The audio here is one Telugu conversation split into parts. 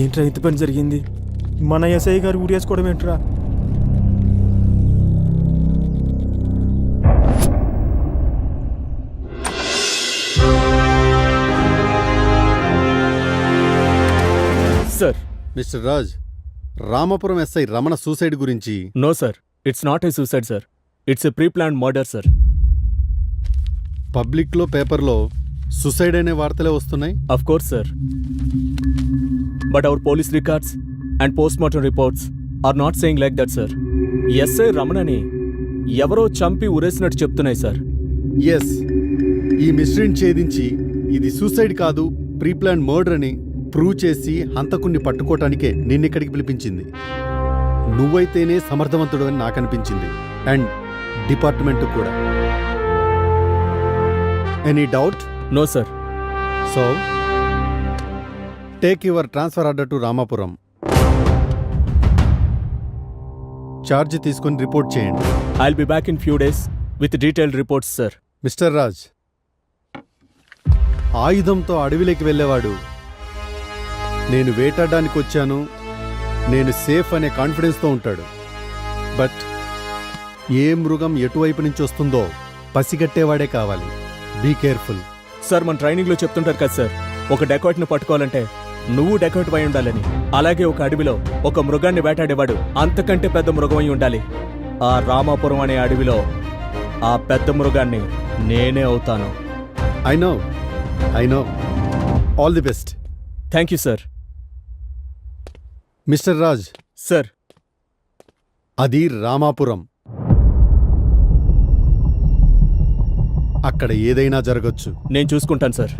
ఇదేంట్రా ఇంత పని జరిగింది? మన ఎస్ఐ గారు ఊరేసుకోవడం ఏంట్రా? Sir. Mister Raj Ramapuram SI Ramana suicide గురించి no sir it's not a suicide sir. It's a pre plan murder sir. పబ్లిక్లో పేపర్లో సుసైడ్ అనే వార్తలే వస్తున్నాయి? Of course sir but our police records and post mortem reports are not saying like that sir SI రమణని ఎవరో చంపి ఉరేసినట్టు చెప్తున్నాయి సార్ ఎస్ ఈ మిస్టరీని ఛేదించి ఇది సూసైడ్ కాదు ప్రీ ప్లాన్ మర్డర్ అని ప్రూవ్ చేసి హంతకుణ్ణి పట్టుకోవటానికే నిన్నిక్కడికి పిలిపించింది. నువ్వైతేనే సమర్థవంతుడు అని నాకు అనిపించింది అండ్ డిపార్ట్మెంట్ కూడా. Any doubt no sir so take your transfer order to Ramapuram. Charge తీసుకొని రిపోర్ట్ చేయండి. I'll be back in few days with detailed reports sir mister Raj ఆయుధంతో అడవిలోకి వెళ్ళేవాడు. నేను వేటాడడానికి వచ్చాను. నేను సేఫ్ అనే కాన్ఫిడెన్స్తో ఉంటాడు. బట్ ఏ మృగం ఎటువైపు నుంచి వస్తుందో పసిగట్టేవాడే కావాలి. బీ కేర్ఫుల్ సార్ మన ట్రైనింగ్లో చెప్తుంటారు కదా సార్ ఒక డెకాట్ని పట్టుకోవాలంటే నువ్వు డెకాట్ అయి ఉండాలని. అలాగే ఒక అడవిలో ఒక మృగాన్ని వేటాడేవాడు అంతకంటే పెద్ద మృగం అయి ఉండాలి. ఆ రామాపురం అనే అడవిలో ఆ పెద్ద మృగాన్ని నేనే అవుతాను. I know I know all the best thank you sir mister Raj sir అది రామాపురం. అక్కడ ఏదైనా జరగచ్చు. నేను చూసుకుంటాను సార్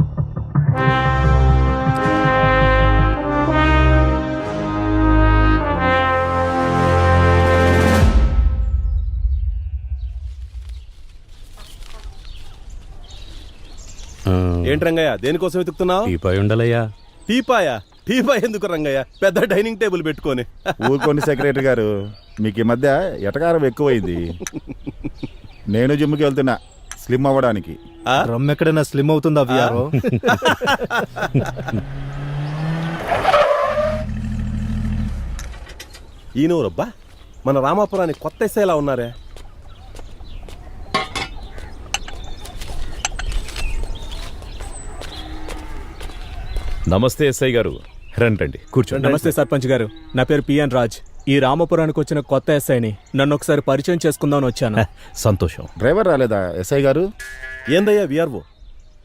ఏంటి రంగయ్య? దేనికోసం వెతుకుతున్నావు? టీపై ఉండలయ్యా. టీపాయా? టీపా ఎందుకు రంగయ్య? పెద్ద డైనింగ్ టేబుల్ పెట్టుకొని. ఊరుకోండి సెక్రటరీ గారు. మీకు ఈ మధ్య ఎటకారం ఎక్కువైంది. నేను జిమ్కి వెళ్తున్నా స్లిమ్ అవ్వడానికి? రమ్ ఎక్కడైనా స్లిమ్ అవుతుందా విఆర్ఓ ఈయనవరబ్బా? మన రామాపురానికి కొత్త ఎస్ఐలా ఉన్నారే. నమస్తే ఎస్ఐ గారు. రండి రండి కూర్చోండి. నమస్తే సర్పంచ్ గారు. నా పేరు పిఎన్ రాజ్. ఈ రామాపురానికి వచ్చిన కొత్త ఎస్ఐని నన్ను ఒకసారి పరిచయం చేసుకుందామని వచ్చాను. సంతోషం. డ్రైవర్ రాలేదా ఎస్ఐ గారు? ఏందయ్యా విఆర్ఓ?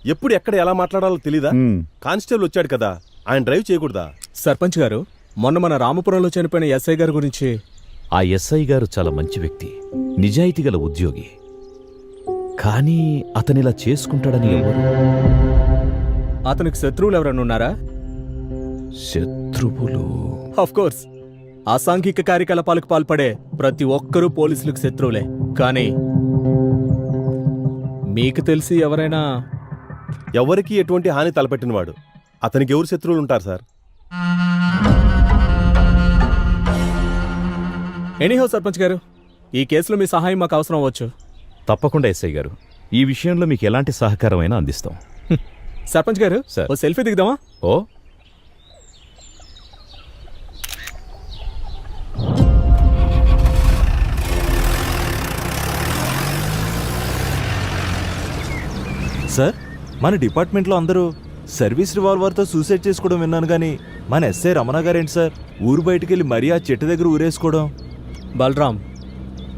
ఎప్పుడు ఎక్కడ ఎలా మాట్లాడాలో తెలీదా. కానిస్టేబుల్ వచ్చాడు కదా ఆయన డ్రైవ్ చేయకూడదా? సర్పంచ్ గారు మొన్న మన రామపురంలో చనిపోయిన ఎస్ఐ గారి గురించి ఆ ఎస్ఐ గారు చాలా మంచి వ్యక్తి నిజాయితీ గల ఉద్యోగి. కానీ అతనిలా చేసుకుంటాడని ఎవరు? అతనికి శత్రువులు ఎవరైనా ఉన్నారా? శత్రువులు? ఆఫ్ కోర్స్ అసాంఘిక కార్యకలాపాలకు పాల్పడే ప్రతి ఒక్కరూ పోలీసులకు శత్రువులే. కానీ మీకు తెలిసి ఎవరైనా ఎవరికి ఎటువంటి హాని తలపెట్టినవాడు? అతనికి ఎవరు శత్రువులు ఉంటారు సార్? ఎనీహో సర్పంచ్ గారు ఈ కేసులో మీ సహాయం మాకు అవసరం అవ్వచ్చు. తప్పకుండా ఎస్ఐ గారు ఈ విషయంలో మీకు ఎలాంటి సహకారమైనా అందిస్తాం. సర్పంచ్ గారు సార్. ఓ సెల్ఫీ దిగుదామా? ఓ. సార్ మన డిపార్ట్మెంట్లో అందరూ సర్వీస్ రివాల్వర్తో సూసైడ్ చేసుకోవడం విన్నాను కానీ మన ఎస్ఐ రమణ గారేంటి సార్? ఊరు బయటికి వెళ్ళి మరీ ఆ చెట్టు దగ్గర ఊరేసుకోవడం. బలరామ్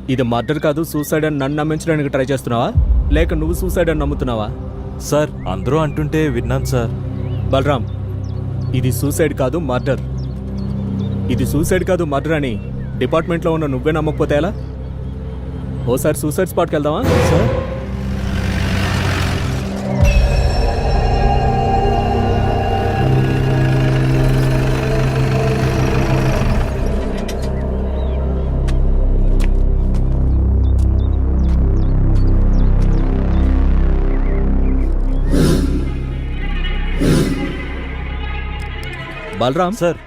ఇది మర్డర్ కాదు సూసైడ్ అని నన్ను నమ్మించడానికి ట్రై చేస్తున్నావా? లేక నువ్వు సూసైడ్ అని నమ్ముతున్నావా? సార్ అందరూ అంటుంటే విన్నాను సార్. బలరామ్ ఇది సూసైడ్ కాదు మర్డర్. ఇది సూసైడ్ కాదు మర్డర్ అని డిపార్ట్మెంట్లో ఉన్న నువ్వే నమ్మకపోతే ఎలా? ఓసారి సూసైడ్ స్పాట్కి వెళ్దామా? సార్. బలరామ్ సార్.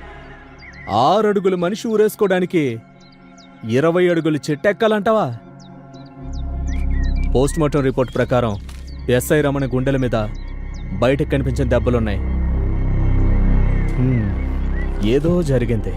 ఆరు అడుగుల మనిషి ఊరేసుకోవడానికి ఇరవై అడుగులు చెట్టెక్కాలంటావా? పోస్ట్ మార్టం రిపోర్ట్ ప్రకారం ఎస్ఐ రమణ గుండెల మీద బయటకు కనిపించిన దెబ్బలున్నాయి. ఏదో జరిగింది.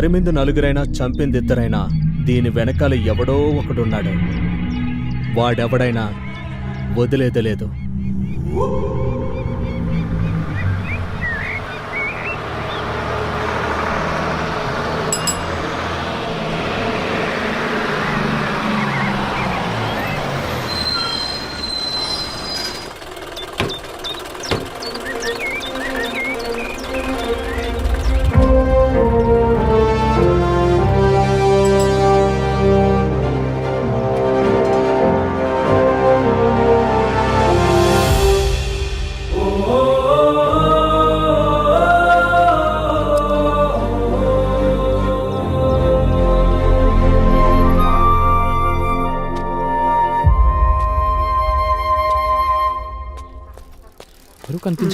తరిమింది నలుగురైనా చంపింది ఇద్దరైనా దీని వెనకాల ఎవడో ఒకడున్నాడు. వాడెవడైనా వదిలేది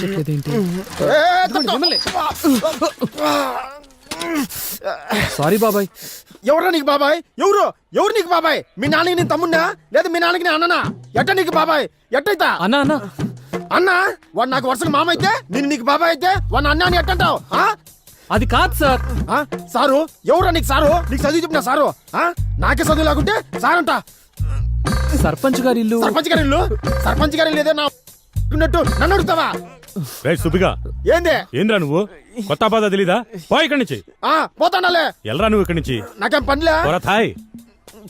కనిపించట్లేదేంటి సారీ బాబాయ్. ఎవరా నీకు బాబాయ్? ఎవరు? ఎవరు నీకు బాబాయ్? మీ నాన్నకి నేను తమ్మున్నా లేదా మీ నాన్నకి నేను అన్ననా? ఎట్ట నీకు బాబాయ్? ఎట్టయితా? అన్నా అన్నా. అన్న? వాడు నాకు వరుసగా మామ అయితే నేను నీకు బాబాయ్ అయితే వాడిని అన్నా అని ఎట్టంటావు? ఆ? అది కాదు సార్. ఆ? సారు ఎవరా నీకు సారు? నీకు చదివి చెప్పిన సారు? ఆ? నాకే చదువు లేకుంటే సార్ అంట సర్పంచ్ గారి ఇల్లు. సర్పంచ్ గారి ఇల్లు? సర్పంచ్ గారి ఇల్లు ఏదో నా ఉన్నట్టు నన్ను అడుగుతావా? రే సుబిగా ఏంది? ఏంద్రా నువ్వు? కొత్త బాధ తెలీదా? పో ఇక్కడి నుంచి. ఆ పోతానలే. ఎల్రా నువ్వు ఇక్కడి నుంచి. నాకేం పనిలే. పొర థాయ్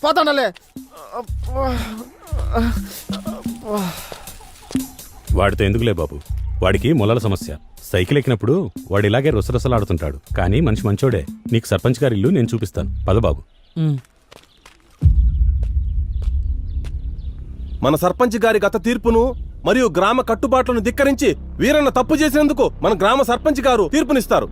పోతానలే. వాడితో ఎందుకులే బాబు? వాడికి మొలల సమస్య. సైకిల్ ఎక్కినప్పుడు వాడు ఇలాగే రుసరుసలాడుతుంటాడు. కానీ మనిషి మంచోడే. నీకు సర్పంచ్ గారి ఇల్లు నేను చూపిస్తాను. పద బాబు. మన సర్పంచ్ గారి గత తీర్పును మరియు గ్రామ కట్టుబాట్లను ధిక్కరించి వీరన్న తప్పు చేసినందుకు మన గ్రామ సర్పంచ్ గారు తీర్పునిస్తారు.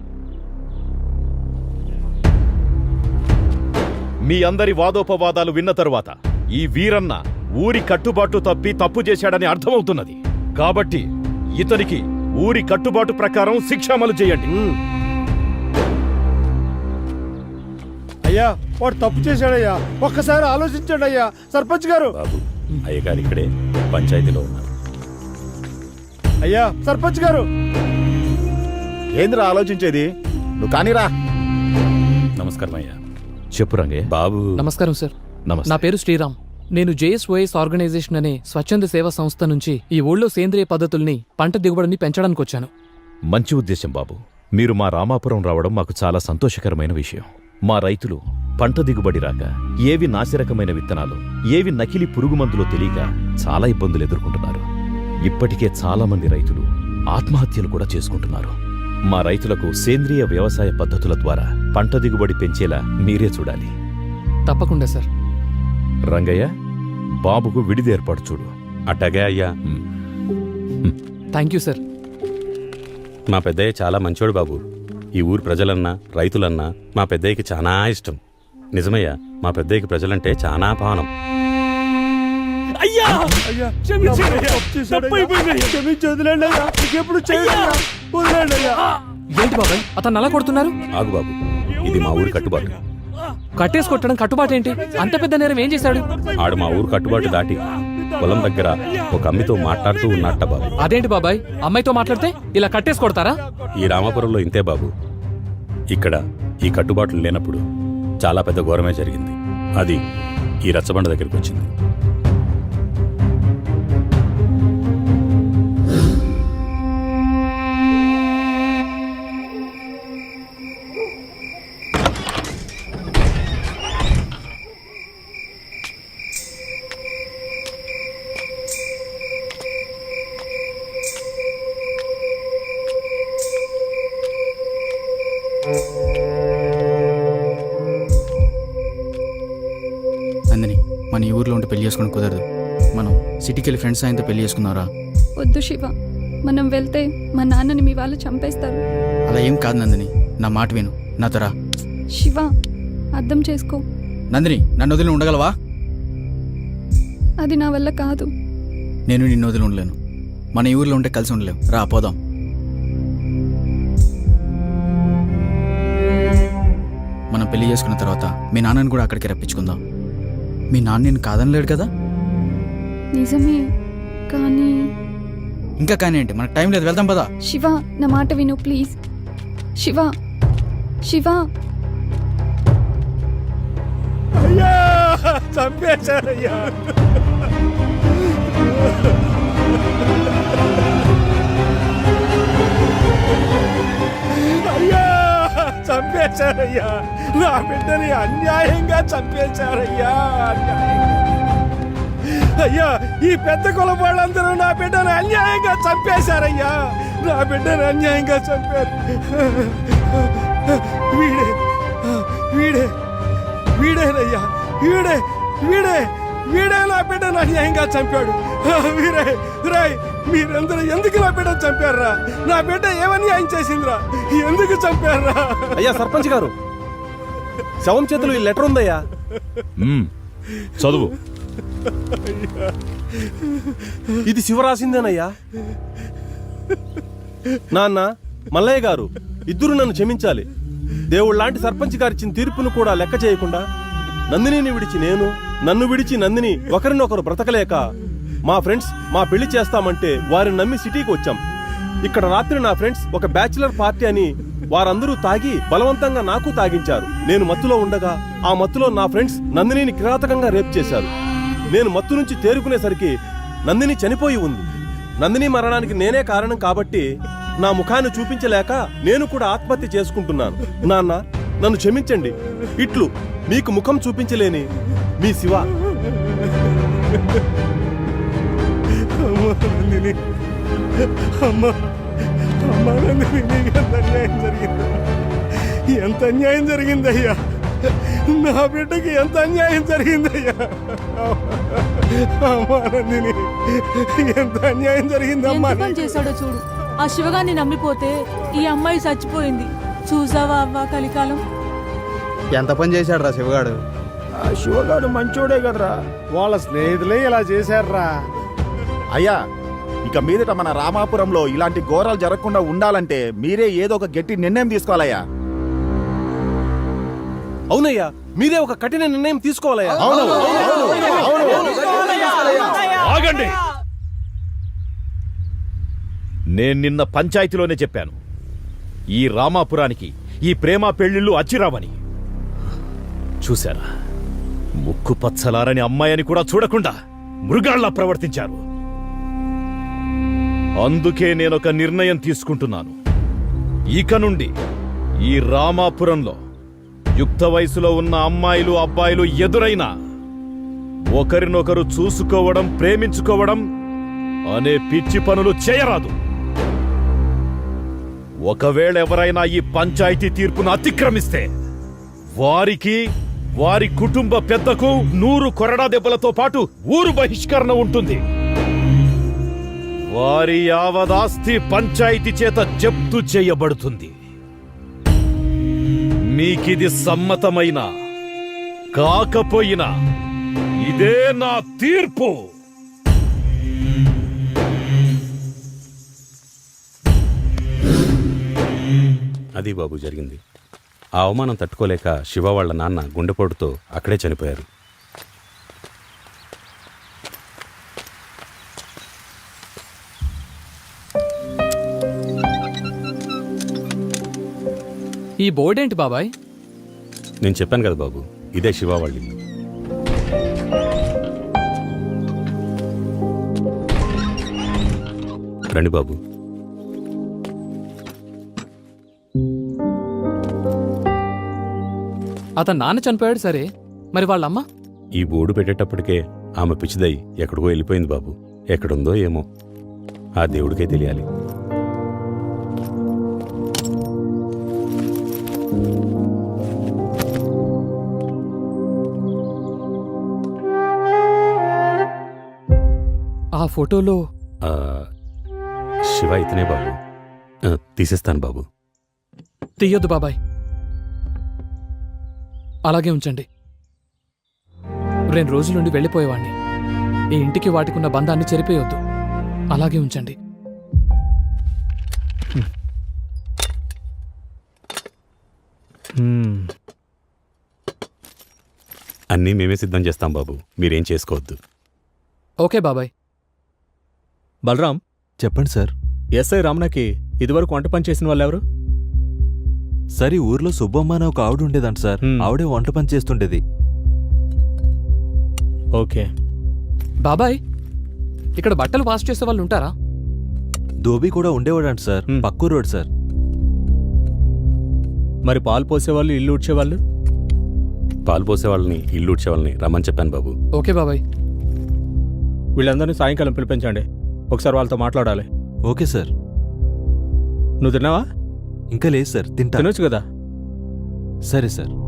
మీ అందరి వాదోపవాదాలు విన్న తరువాత ఈ వీరన్న ఊరి కట్టుబాటు తప్పి తప్పు చేశాడని అర్థమవుతున్నది. కాబట్టి ఇతనికి ఊరి కట్టుబాటు ప్రకారం శిక్ష అమలు చేయండి. అయ్యా వాడు తప్పు చేశాడయ్యా. ఒక్కసారి ఆలోచించండి అయ్యా. సర్పంచ్ గారు. బాబు అయ్యగారు ఇక్కడే పంచాయతీలో ఉన్నారు. అయ్యా సర్పంచ్ గారు. ఏందిరా ఆలోచించేది? నువ్వు కానీరా. నమస్కారం అయ్యా. చెప్పు రంగే బాబు. నమస్కారం సార్. నమస్తే. నా పేరు శ్రీరామ్. నేను జేఎస్ఓఎస్ ఆర్గనైజేషన్ అనే స్వచ్ఛంద సేవా సంస్థ నుంచి ఈ ఊళ్ళో సేంద్రియ పద్ధతుల్ని పంట దిగుబడిని పెంచడానికి వచ్చాను. మంచి ఉద్దేశం బాబు. మీరు మా రామాపురం రావడం మాకు చాలా సంతోషకరమైన విషయం. మా రైతులు పంట దిగుబడి రాక ఏవి నాసిరకమైన విత్తనాలు ఏవి నకిలీ పురుగు మందులో తెలియక చాలా ఇబ్బందులు ఎదుర్కొంటున్నారు. ఇప్పటికే చాలా మంది రైతులు ఆత్మహత్యలు కూడా చేసుకుంటున్నారు. మా రైతులకు సేంద్రియ వ్యవసాయ పద్ధతుల ద్వారా పంట దిగుబడి పెంచేలా మీరే చూడాలి. తప్పకుండా సార్. రంగయ్య బాబుకు విడిది ఏర్పాటు చూడు. అట్టగే అయ్యా. Thank you sir. మా పెద్దయ్య చాలా మంచోడు బాబు. ఈ ఊరు ప్రజలన్నా రైతులన్నా మా పెద్దయ్యకి చాలా ఇష్టం. నిజమయ్యా మా పెద్దయ్యకి ప్రజలంటే చాలా పానం. ఏంటి బాబాయ్? అతను అలా కొడుతున్నారు? ఆగు బాబు. ఇది మా ఊరి కట్టుబాటు. కట్టేసి కొట్టడం కట్టుబాటు ఏంటి? అంత పెద్ద నేరం ఏం చేశాడు? ఆడు మా ఊరు కట్టుబాటు దాటి పొలం దగ్గర ఒక అమ్మితో మాట్లాడుతూ ఉన్నట్ట బాబు. అదేంటి బాబాయ్? అమ్మాయితో మాట్లాడితే ఇలా కట్టేసి కొడతారా? ఈ రామాపురంలో ఇంతే బాబు. ఇక్కడ ఈ కట్టుబాట్లు లేనప్పుడు చాలా పెద్ద ఘోరమే జరిగింది. అది ఈ రచ్చబండ దగ్గరికి వచ్చింది. సిటీకి వెళ్ళి ఫ్రెండ్స్ ఆయనతో పెళ్ళి చేసుకుందాంరా వద్దు శివ. మనం వెళ్తే మా నాన్నని మీ వాళ్ళు చంపేస్తారు. అలా ఏం కాదు నందిని. నా మాట విను. నాతో రా. శివ అర్థం చేసుకో. నందిని నన్ను వదిలి ఉండగలవా? అది నా వల్ల కాదు. నేను నిన్ను వదిలి ఉండలేను. మన ఈ ఊర్లో ఉంటే కలిసి ఉండలేం. రా పోదాం. మనం పెళ్ళి చేసుకున్న తర్వాత మీ నాన్నని కూడా అక్కడికి రప్పించుకుందాం. మీ నాన్న నేను కాదనలేడు కదా? నిజమే కానీ ఇంకా కానీ ఏంటి? మనకు టైం లేదు. వెళ్దాం పదా. శివ నా మాట విను ప్లీజ్. శివ శివ. అయ్యా చంపేశారయ్యా అయ్యా. చంపేశారయ్యా నా బిడ్డని అన్యాయంగా చంపేశారయ్యా అన్యాయంగా. అయ్యా ఈ పెద్ద కులం వాళ్ళందరూ నా బిడ్డను అన్యాయంగా చంపేశారయ్యా. నా బిడ్డను అన్యాయంగా చంపారు. వీడే వీడే వీడేనయ్యా వీడే వీడే వీడే నా బిడ్డను అన్యాయంగా చంపాడు. వీరే రాయ్ మీరందరూ ఎందుకు నా బిడ్డను చంపారా నా బిడ్డ ఏమన్యాయం చేసిందిరా? ఎందుకు చంపారా అయ్యా సర్పంచ్ గారు శవం చేతులు ఈ లెటర్ ఉందయ్యా. చదువు. ఇది శివ రాసిందేనయ్యా నాన్న మల్లయ్య గారు ఇద్దరు నన్ను క్షమించాలి. దేవుడు లాంటి సర్పంచ్ గారిచ్చిన తీర్పును కూడా లెక్క చేయకుండా నందినిని విడిచి నేను నన్ను విడిచి నందిని ఒకరినొకరు బ్రతకలేక మా ఫ్రెండ్స్ మా పెళ్ళి చేస్తామంటే వారిని నమ్మి సిటీకి వచ్చాం. ఇక్కడ రాత్రి నా ఫ్రెండ్స్ ఒక బ్యాచిలర్ పార్టీ అని వారందరూ తాగి బలవంతంగా నాకు తాగించారు. నేను మత్తులో ఉండగా ఆ మత్తులో నా ఫ్రెండ్స్ నందినిని కిరాతకంగా రేప్ చేశారు. నేను మత్తు నుంచి తేరుకునేసరికి నందిని చనిపోయి ఉంది. నందిని మరణానికి నేనే కారణం కాబట్టి నా ముఖాన్ని చూపించలేక నేను కూడా ఆత్మహత్య చేసుకుంటున్నాను. నాన్న నన్ను క్షమించండి. ఇట్లు మీకు ముఖం చూపించలేని మీ శివ. జరిగింది? ఎంత అన్యాయం జరిగిందయ్యా? నా బిడ్డకి ఎంత అన్యాయం జరిగిందయ్యా? అమ్మా నందిని ఎంత అన్యాయం జరిగిందమ్మా ఎంత పని చేశాడో చూడు. ఆ శివగాన్ని నమ్మిపోతే ఈ అమ్మాయి చచ్చిపోయింది. చూసావా అవ్వ కలికాలం? ఎంత పని చేశాడు రా శివగాడు? ఆ శివగాడు మంచోడే కదరా. వాళ్ళ స్నేహితులే ఇలా చేశారా అయ్యా ఇక మీదట మన రామాపురంలో ఇలాంటి ఘోరాలు జరగకుండా ఉండాలంటే మీరే ఏదో ఒక గట్టి నిర్ణయం తీసుకోవాలయ్యా. అవునయ్యా మీరే ఒక కఠిన నిర్ణయం తీసుకోవాలయ్యా ఆగండి నేను నిన్న పంచాయతీలోనే చెప్పాను ఈ రామాపురానికి ఈ ప్రేమ పెళ్ళిళ్ళు అచ్చిరావని చూశారా ముక్కు పచ్చలారని అమ్మాయని కూడా చూడకుండా మృగాళ్ళా ప్రవర్తించారు అందుకే నేనొక నిర్ణయం తీసుకుంటున్నాను ఇక నుండి ఈ రామాపురంలో యుక్త వయసులో ఉన్న అమ్మాయిలు అబ్బాయిలు ఎదురైనా ఒకరినొకరు చూసుకోవడం ప్రేమించుకోవడం అనే పిచ్చి పనులు చేయరాదు. ఒకవేళ ఎవరైనా ఈ పంచాయతీ తీర్పును అతిక్రమిస్తే వారికి వారి కుటుంబ పెద్దకు నూరు కొరడా దెబ్బలతో పాటు ఊరు బహిష్కరణ ఉంటుంది. వారి యావదాస్తి పంచాయతీ చేత జప్తు చేయబడుతుంది. మీకిది సమ్మతమైన కాకపోయినా ఇదే నా తీర్పు. అది బాబు జరిగింది. ఆ అవమానం తట్టుకోలేక శివ వాళ్ళ నాన్న గుండెపోటుతో అక్కడే చనిపోయారు. ఈ బోర్డు ఏంటి బాబాయ్? నేను చెప్పాను కదా బాబు ఇదే శివ వాళ్ళ ఇల్లు. రండి బాబు. అతను నాన్న చనిపోయాడు సరే మరి వాళ్ళమ్మ? ఈ బోర్డు పెట్టేటప్పటికే ఆమె పిచ్చిదై ఎక్కడికో వెళ్ళిపోయింది బాబు ఎక్కడుందో ఏమో. ఆ దేవుడికే తెలియాలి. ఫోటోలో ఆ, శివ ఇతనే బాబు. తీసేస్తాను బాబు. తీయొద్దు బాబాయ్. అలాగే ఉంచండి. రెండు రోజుల నుండి వెళ్ళిపోయేవాణ్ణి. ఈ ఇంటికి వాటికున్న బంధాన్ని చెరిపేయొద్దు. అలాగే ఉంచండి. అన్నీ మేమే సిద్ధం చేస్తాం బాబు. మీరేం చేసుకోవద్దు. ఓకే బాబాయ్. బలరాం. చెప్పండి సార్. ఎస్ఐ రమణకి ఇదివరకు వంట పని చేసిన వాళ్ళు ఎవరు? సార్ ఈ ఊర్లో సుబ్బమ్మ అనే ఒక ఆవిడ ఉండేదంట సార్. ఆవిడే వంట పని చేస్తుండేది. ఓకే. బాబాయ్ ఇక్కడ బట్టలు వాష్ చేసే వాళ్ళు ఉంటారా? ధోబీ కూడా ఉండేవాడంట సార్. హ్మ్. పక్కూ రోడ్ సార్. మరి పాలు పోసేవాళ్ళు ఇల్లు ఉడ్చేవాళ్ళు పాలు పోసే వాళ్ళని ఇల్లు ఉడ్చే వాళ్ళని రమ్మని చెప్పాను బాబు. ఓకే బాబాయ్. వీళ్ళందరినీ సాయంకాలం పిలిపించండి. ఒకసారి వాళ్ళతో మాట్లాడాలి. Okay sir. నువ్వు తిన్నావా? ఇంకా లేదు సార్ తింటా. తినొచ్చు కదా? సరే సార్.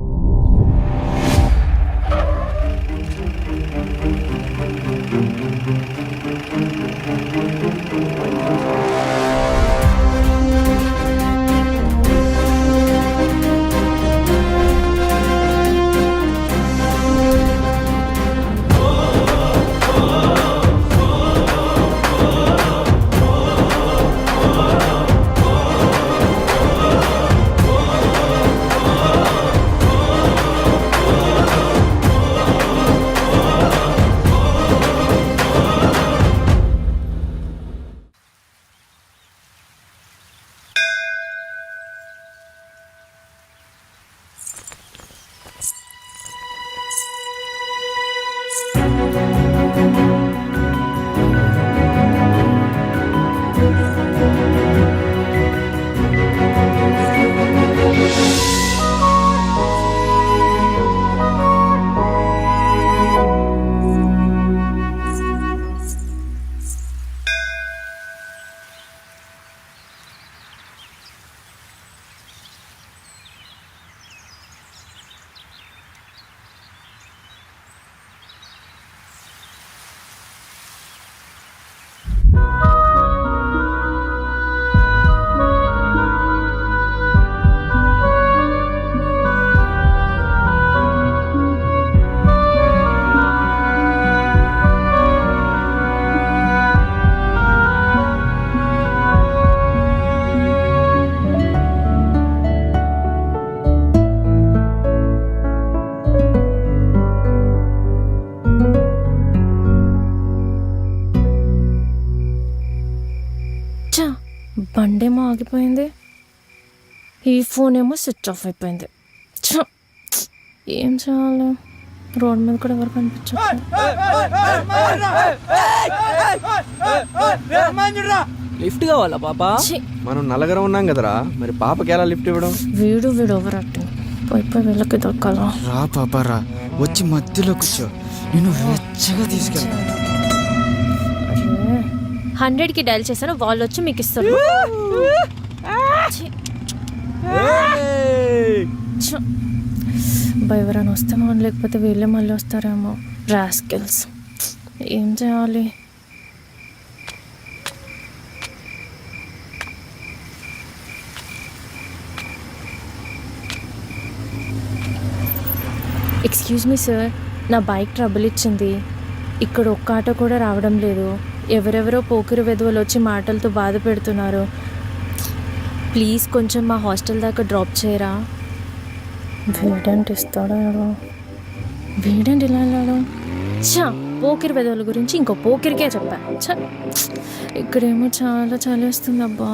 చా బండేమో ఆగిపోయింది. ఈ ఫోన్ ఏమో స్విచ్ ఆఫ్ అయిపోయింది! ఏం చేయాలి? రోడ్ మీద కూడా ఎవరు కనిపించట్లేదు. లిఫ్ట్ కావాలా పాపా? ఛీ! మనం నలగరం ఉన్నాం కదరా. మరి పాపకి ఎలా లిఫ్ట్ ఇవ్వడం? వీడు వీడు ఓవర్ పోయి పోయి వీళ్ళకి దొరకాలా? రా పాపా రా. వచ్చి మధ్యలో కూర్చో. నేను వెచ్చగా తీసుకెళ్తా. హండ్రెడ్కి డైల్ చేశాను వాళ్ళు వచ్చి మీకు ఇస్తారు ఛీ! ఛ! ఎవరైనా వస్తేమో లేకపోతే వీళ్ళే మళ్ళీ వస్తారేమో. రాస్కిల్స్. ఏం చేయాలి? ఎక్స్క్యూజ్ మీ సార్ నా బైక్ ట్రబుల్ ఇచ్చింది. ఇక్కడ ఒక్క ఆటో కూడా రావడం లేదు. ఎవరెవరో పోకిరి వెధవలు వచ్చి మాటలతో బాధ పెడుతున్నారు. ప్లీజ్ కొంచెం మా హాస్టల్ దాకా డ్రాప్ చేయరా? వీడేంటి ఇస్తాడో వీడేంటి ఇలా వెళ్ళాడు చా పోకిరి వెధవల గురించి ఇంకో పోకిరికే చెప్పా. ఛ! ఇక్కడేమో చాలా చలేస్తుంది అబ్బా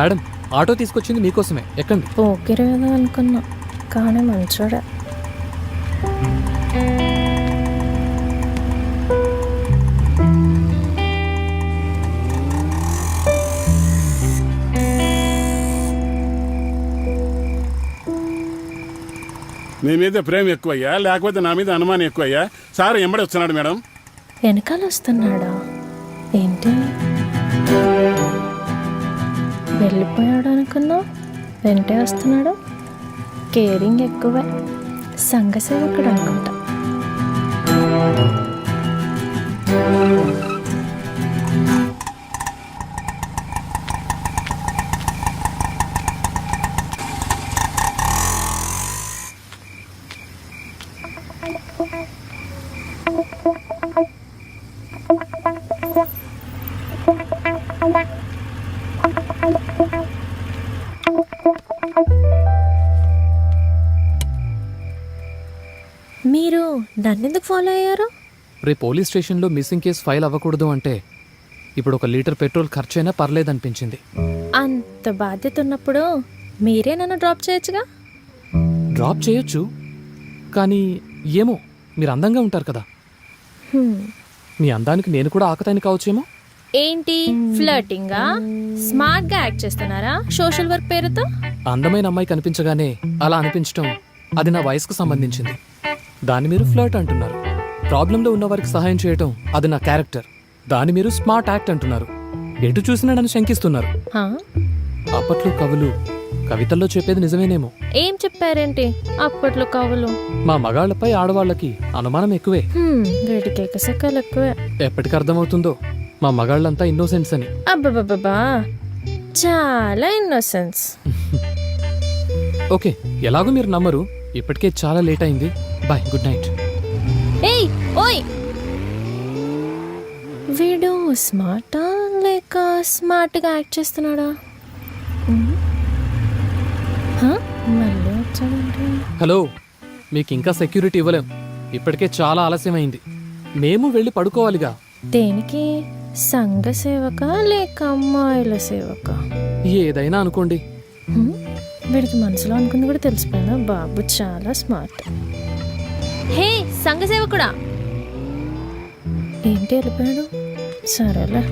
మేడం ఆటో తీసుకొచ్చింది మీకోసమే. ఎక్కండి. పోకిరి ఏదో అనుకున్నా కానీ మంచోడే. మీ మీద ప్రేమ ఎక్కువయ్యా లేకపోతే నా మీద అనుమానం ఎక్కువయ్యా? సార్ ఎంబడి వస్తున్నాడు మేడం. వెనకాల వస్తున్నాడా? ఏంటి? వెళ్ళిపోయాడు అనుకున్నా వెంటే వస్తున్నాడు. కేరింగ్ ఎక్కువే. సంఘసేవకుడు అనుకుంటా. నన్నెందుకు ఫాలో అయ్యారు? రేపు పోలీస్ స్టేషన్లో మిస్సింగ్ కేసు ఫైల్ అవ్వకూడదు అంటే ఇప్పుడు ఒక లీటర్ పెట్రోల్ ఖర్చైనా పర్లేదనిపించింది. అంత బాధ్యత ఉన్నప్పుడు మీరే నన్ను డ్రాప్ చేయొచ్చుగా? డ్రాప్ చేయొచ్చు కానీ ఏమో మీరు అందంగా ఉంటారు కదా. హ్మ్. మీ అందానికి నేను కూడా ఆకతాని కావచ్చేమో? ఏంటి? ఫ్లర్టింగా? స్మార్ట్గా యాక్ట్ చేస్తున్నారా సోషల్ వర్క్ పేరుతో? అందమైన అమ్మాయి కనిపించగానే అలా అనిపించటం అది నా వయసుకు సంబంధించింది. దాన్ని మీరు ఫ్లర్ట్ అంటున్నారు. ప్రాబ్లంలో ఉన్న వారికి సహాయం చేయటం అది నా క్యారెక్టర్. దాన్ని మీరు స్మార్ట్ యాక్ట్ అంటున్నారు. ఎటు చూసినా నన్ను శంకిస్తున్నారు? అప్పట్లో కవులు కవితల్లో చెప్పేది నిజమేనేమో. ఏం చెప్పారేంటి? అప్పట్లో కవులు. మా మగాళ్ళపై ఆడవాళ్ళకి అనుమానం ఎక్కువే. వీటికి ఎక్కువే. ఎప్పటికి అర్థమవుతుందో? మా మగాళ్ళంతా ఇన్నోసెంట్స్ అని. అబ్బబ్బబ్బా చాలా ఇన్నోసెన్స్ ఓకే ఎలాగో మీరు నమ్మరు. ఇప్పటికే చాలా లేట్ అయింది. బాయ్ గుడ్ నైట్ ఏయ్ ఓయ్. వీడు స్మార్టా లేక స్మార్ట్గా యాక్ట్ చేస్తున్నాడా? మళ్ళీ వచ్చాడంటే? హలో మీకు ఇంకా సెక్యూరిటీ ఇవ్వలేం. ఇప్పటికే చాలా ఆలస్యమైంది. మేము వెళ్ళి పడుకోవాలిగా. దేనికి? సంఘ సేవక లేక అమ్మాయిల సేవక? ఏదైనా అనుకోండి. హ్మ్? వీడికి మనసులో అనుకుంది కూడా తెలిసిపోయినా బాబు చాలా స్మార్ట్. హే సంఘసేవకుడా? ఏంటి వెళ్ళిపోయాడు? సరేలే.